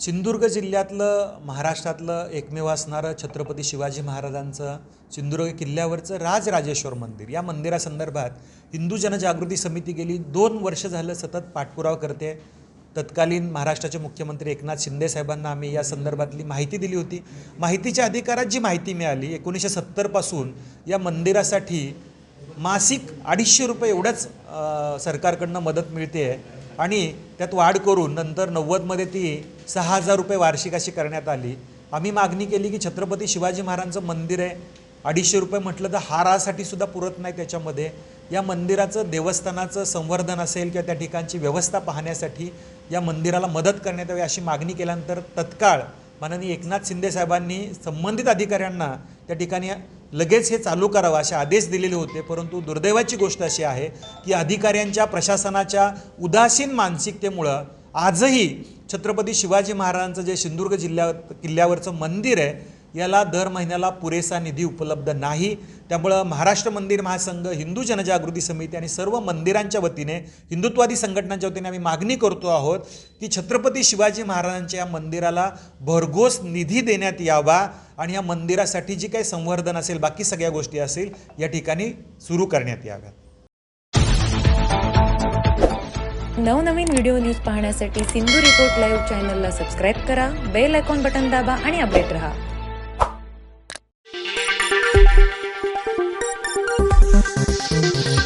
सिंधुदुर्ग जिल्ह्यातलं महाराष्ट्रातलं एकमेव असणारं छत्रपती शिवाजी महाराजांचं सिंधुदुर्ग किल्ल्यावरचं राजराजेश्वर मंदिर. या मंदिरासंदर्भात हिंदू जनजागृती समिती गेली दोन वर्ष झालं सतत पाठपुरावा करते. तत्कालीन महाराष्ट्राचे मुख्यमंत्री एकनाथ शिंदे साहेबांना आम्ही या संदर्भातली माहिती दिली होती. माहितीच्या अधिकारात जी माहिती मिळाली एकोणीसशे सत्तरपासून या मंदिरासाठी मासिक अडीचशे रुपये एवढंच सरकारकडनं मदत मिळते आहे आणि त्यात वाढ करून नंतर नव्वदमध्ये ती सहा हजार रुपये वार्षिक अशी करण्यात आली. आम्ही मागणी केली की छत्रपती शिवाजी महाराजांचं मंदिर आहे. अडीचशे रुपये म्हटलं तर हारासाठी सुद्धा पुरत नाही त्याच्यामध्ये. या मंदिराचं देवस्थानाचं संवर्धन असेल किंवा त्या ठिकाणची व्यवस्था पाहण्यासाठी या मंदिराला मदत करण्यात यावी अशी मागणी केल्यानंतर तत्काळ माननीय एकनाथ शिंदे साहेबांनी संबंधित अधिकाऱ्यांना त्या ठिकाणी लगेच हे चालू करावं असे आदेश दिलेले होते परंतु दुर्दैवाची गोष्ट अशी आहे की अधिकाऱ्यांच्या प्रशासनाच्या उदासीन मानसिकतेमुळं आजही छत्रपती शिवाजी महाराजांचं जे सिंधुदुर्ग जिल्ह्यात किल्ल्यावरचं मंदिर आहे याला दर महिन्याला पुरेसा निधी उपलब्ध नाही. त्यामुळं महाराष्ट्र मंदिर महासंघ हिंदू जनजागृती समिती आणि सर्व मंदिरांच्या वतीने हिंदुत्वादी संघटनांच्या वतीने आम्ही मागणी करतो आहोत की छत्रपती शिवाजी महाराजांच्या या मंदिराला भरघोस निधी देण्यात यावा आणि या मंदिरासाठी जी काही संवर्धन असेल बाकी सगळ्या गोष्टी असेल या ठिकाणी सुरू करण्यात याव्यात. नवनवीन व्हिडिओ न्यूज पाहण्यासाठी सिंधू रिपोर्ट लाईव्ह चॅनलला सबस्क्राईब करा बेल आयकॉन बटन दाबा आणि अपडेट रहा. Thank you.